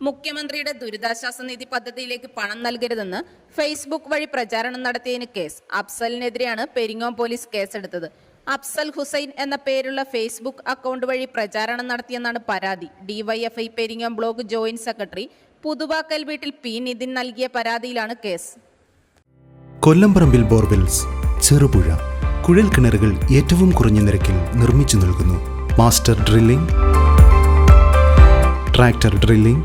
മുഖ്യമന്ത്രിയുടെ ദുരിതാശ്വാസ നിധി പദ്ധതിയിലേക്ക് പണം നൽകരുതെന്ന് ഫേസ്ബുക്ക് വഴി പ്രചാരണം നടത്തിയതിന് കേസ് അഫ്സലിനെതിരെയാണ് പെരിങ്ങോം പോലീസ് കേസെടുത്തത്. അഫ്സൽ ഹുസൈൻ എന്ന പേരുള്ള ഫേസ്ബുക്ക് അക്കൗണ്ട് വഴി പ്രചാരണം നടത്തിയെന്നാണ് പരാതി. DYFI Peringome block joint secretary Puthuvakkal വീട്ടിൽ പി നിതിൻ നൽകിയ പരാതിയിലാണ് കേസ്. കൊല്ലംപറമ്പിൽ ബോർവെൽസ് ചെറുപുഴ കുഴൽ കിണറുകൾ ഏറ്റവും കുറഞ്ഞ നിരക്കിൽ നിർമ്മിച്ചു നൽകുന്നു. Master drilling tractor drilling